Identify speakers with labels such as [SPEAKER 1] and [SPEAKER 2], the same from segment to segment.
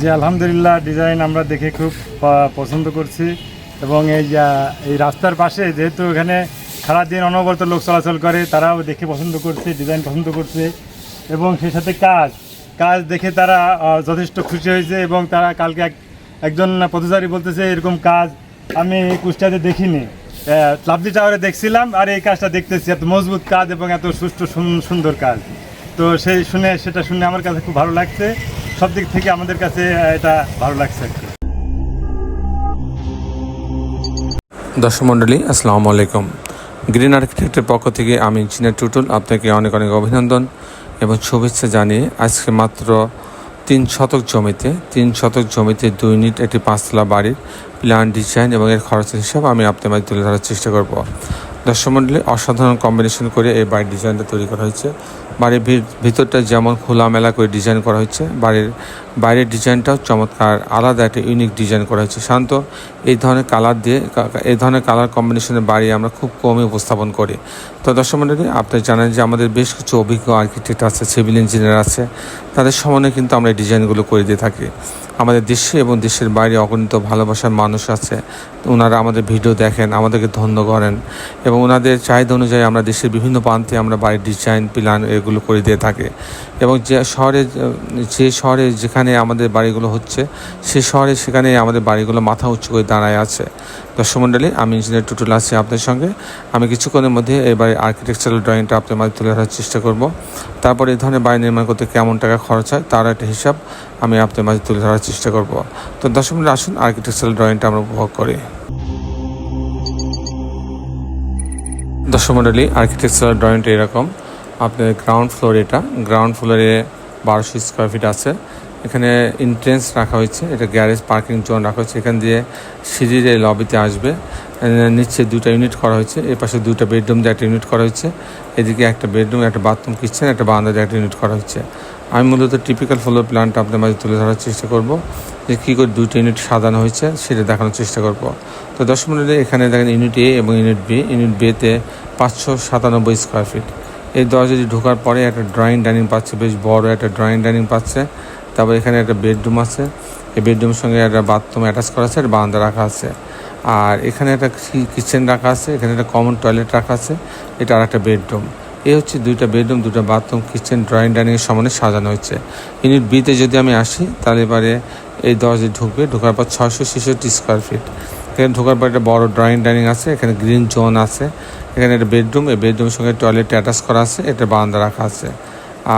[SPEAKER 1] জি, আলহামদুলিল্লাহ ডিজাইন আমরা দেখে খুব পছন্দ করছি। এবং এই এই রাস্তার পাশে যেহেতু এখানে সারাদিন অনবরত লোক চলাচল করে, তারাও দেখে পছন্দ করছে ডিজাইন পছন্দ করছে। এবং সেই সাথে কাজ কাজ দেখে তারা যথেষ্ট খুশি হয়েছে এবং তারা কালকে এক, একজন পথচারী বলতেছে, এরকম কাজ আমি কুষ্টিয়াতে দেখিনি। লাভলি টাওয়ারে দেখছিলাম আর এই কাজটা দেখতেছি, এত মজবুত কাজ এবং এত সুষ্ঠু, সুন- সুন্দর কাজ। তো সেই শুনে, সেটা শুনে আমার কাছে খুব ভালো লাগছে। সব দিক থেকে আমাদের কাছে এটা ভালো লাগছে
[SPEAKER 2] দর্শক মণ্ডলী, আসসালামু আলাইকুম। গ্রিন আর্কিটেক্টের পক্ষ থেকে আমি ইঞ্জিনিয়ার টুটুল আপনাকে অনেক অনেক অভিনন্দন এবং শুভেচ্ছা জানিয়ে আজকে মাত্র তিন শতক জমিতে, তিন শতক জমিতে দুই ইউনিট একটি পাঁচতলা বাড়ির প্ল্যান ডিজাইন এবং এর খরচের হিসাব আমি আপনার মাঝে তুলে ধরার চেষ্টা করব। দর্শক মণ্ডলী, অসাধারণ কম্বিনেশন করে এই বাড়ির ডিজাইনটা তৈরি করা হয়েছে। বাড়ির ভিতরটা যেমন খোলামেলা করে ডিজাইন করা হয়েছে, বাড়ির বাইরের ডিজাইনটাও চমৎকার, আলাদা একটা ইউনিক ডিজাইন করা হয়েছে। শান্ত, এই ধরনের কালার দিয়ে এই ধরনের কালার কম্বিনেশনের বাড়ি আমরা খুব কমই উপস্থাপন করি। তো দর্শক মণ্ডলী আপনি জানেন যে আমাদের বেশ কিছু অভিজ্ঞ আর্কিটেক্ট আছে সিভিল ইঞ্জিনিয়ার আছে, তাদের সমানে কিন্তু আমরা এই ডিজাইনগুলো করে দিয়ে থাকি। আমাদের দেশে এবং দেশের বাইরে অগণিত ভালোবাসার মানুষ আছে, ওনারা আমাদের ভিডিও দেখেন, আমাদেরকে ধন্য করেন এবং ওনাদের চাহিদা অনুযায়ী আমরা দেশের বিভিন্ন প্রান্তে আমরা বাড়ির ডিজাইন প্ল্যান এগুলো করে দিয়ে থাকে। এবং যে শহরে যে শহরে যেখানে আমাদের বাড়িগুলো হচ্ছে, সে শহরে সেখানে আমাদের বাড়িগুলো মাথা উঁচু করে দাঁড়ায় আছে। দর্শক মণ্ডলী, আমি ইঞ্জিনিয়ার টুটুল আছি আপনার সঙ্গে। আমি কিছুক্ষণের মধ্যে এই বাড়ির আর্কিটেকচারাল ড্রয়িংটা আপনার মাঝে তুলে ধরার চেষ্টা করব। তারপর এই ধরনের বাড়ি নির্মাণ করতে কেমন টাকা খরচ হয়, তার একটা হিসাব আমি আপনার মাঝে তুলে ধরার চেষ্টা করব। তো দর্শক মণ্ডলী, আসুন আর্কিটেকচারাল ড্রয়িংটা আমরা উপভোগ করি। দর্শক মণ্ডলী আর্কিটেকচারাল ড্রয়িংটা এরকম। আপনার গ্রাউন্ড ফ্লোর এটা। গ্রাউন্ড ফ্লোরে বারোশো স্কোয়ার ফিট আছে। এখানে এন্ট্রেন্স রাখা হয়েছে। এটা গ্যারেজ পার্কিং জোন রাখা হয়েছে। এখান দিয়ে সিঁড়ির এই লবিতে আসবে। নিচে দুটো ইউনিট করা হয়েছে। এর পাশে দুটো বেডরুম দিয়ে একটা ইউনিট করা হয়েছে। এদিকে একটা বেডরুম একটা বাথরুম কিচেন একটা বারান্দা দিয়ে একটা ইউনিট করা হয়েছে। আমি মূলত টিপিক্যাল ফ্লোর প্ল্যানটা আপনার মাঝে তুলে ধরার চেষ্টা করব। যে কী করে দুটো ইউনিট সাজানো হয়েছে, সেটা দেখানোর চেষ্টা করব। তো দশ মিনিটে এখানে দেখেন ইউনিট এ এবং ইউনিট বি ইউনিট বিতে পাঁচশো সাতানব্বই স্কোয়ার ফিট এই দরজাটি ঢোকার পরে একটা ড্রয়িং ডাইনিং পাচ্ছে, বেশ বড় একটা ড্রয়িং ডাইনিং পাচ্ছে। তারপর এখানে একটা বেডরুম আছে। এই বেডরুমের সঙ্গে একটা বাথরুম অ্যাটাচ করা আছে, একটা বারান্দা রাখা আছে। আর এখানে একটা কিচেন রাখা আছে, এখানে একটা কমন টয়লেট রাখা আছে, এটা আর একটা বেডরুম এই হচ্ছে দুইটা বেডরুম দুটো বাথরুম কিচেন ড্রয়িং ডাইনিংয়ের সমানে সাজানো হয়েছে। ইউনিট বিতে যদি আমি আসি, তাহলে এবারে এই দরজায় ঢুকবে, ঢোকার পর ছয়শো ছেষট্টি স্কোয়ার ফিট এখানে ঢোকার পর একটা বড় ড্রয়িং ডাইনিং আছে, এখানে গ্রিন জোন আছে। এখানে একটা বেডরুম, এই বেডরুমের সঙ্গে টয়লেট অ্যাটাচ করা আছে, এটা বারান্দা রাখা আছে।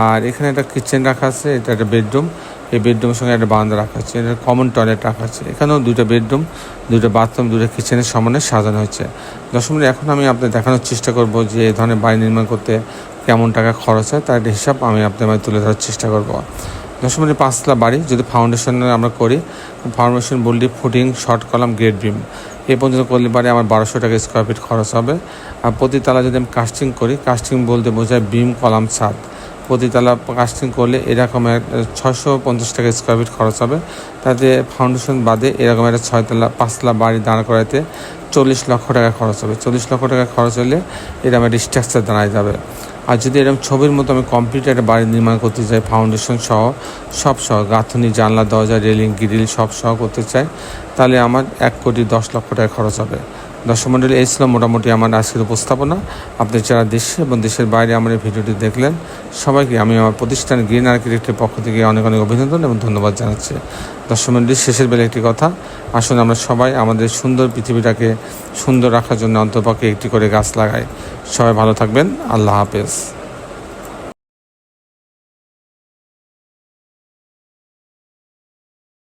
[SPEAKER 2] আর এখানে একটা কিচেন রাখা আছে, এটা একটা বেডরুম, এই বেডরুমের সঙ্গে একটা বারান্দা রাখা আছে, এটা কমন টয়লেট রাখা আছে। এখানেও দুটো বেডরুম দুটো বাথরুম দুটো কিচেনের সমানে সাজানো হয়েছে। দশম এখন আমি আপনাদের দেখানোর চেষ্টা করব যে এই ধরনের বাড়ি নির্মাণ করতে কেমন টাকা খরচ হয়, তার একটা হিসাব আমি আপনাদের তুলে ধরার চেষ্টা করব। দশমিক পাঁচতলা বাড়ি, যদি ফাউন্ডেশন আমরা করি ফাউন্ডেশন বললি footing short column grade beam এ পর্যন্ত করলে পারে আমার বারোশো টাকা স্কোয়ার ফিট খরচ হবে। আর প্রতিতলা যদি আমি কাস্টিং করি কাস্টিং বলতে বোঝায় বিম কলাম ছাদ। প্রতিতলা কাস্টিং করলে এরকম ছশো পঞ্চাশ টাকা স্কোয়ার ফিট খরচ হবে। তাতে ফাউন্ডেশন বাদে এরকম একটা ছয়তলা, পাঁচতলা বাড়ি দাঁড় করাতে চল্লিশ লক্ষ টাকা খরচ হবে। চল্লিশ লক্ষ টাকা খরচ হলে এরকম একটা স্ট্রাকচার দাঁড়ায় যাবে। আর যদি এরকম ছবির মতো আমি কমপ্লিট একটা বাড়ি নির্মাণ করতে চাই ফাউন্ডেশন সহ, সব সহ, গাঁথনি, জানলা, দরজা রেলিং গ্রিল সব সহ করতে চাই, তাহলে আমার এক কোটি দশ লক্ষ টাকা খরচ হবে। দর্শক মণ্ডলী এই ছিল মোটামুটি আমার আজকের উপস্থাপনা। আপনি যারা দেশে এবং দেশের বাইরে আমার এই ভিডিওটি দেখলেন, সবাইকে আমি আমার প্রতিষ্ঠান গ্রিন আর্কিটেক্টের পক্ষ থেকে অনেক অনেক অভিনন্দন এবং ধন্যবাদ জানাচ্ছি। দর্শক মণ্ডলী শেষের বেলা একটি কথা। আসুন আমরা সবাই আমাদের সুন্দর পৃথিবীটাকে সুন্দর রাখার জন্য অন্তপক্ষে একটি করে গাছ লাগাই। সবাই ভালো থাকবেন। আল্লাহ হাফেজ।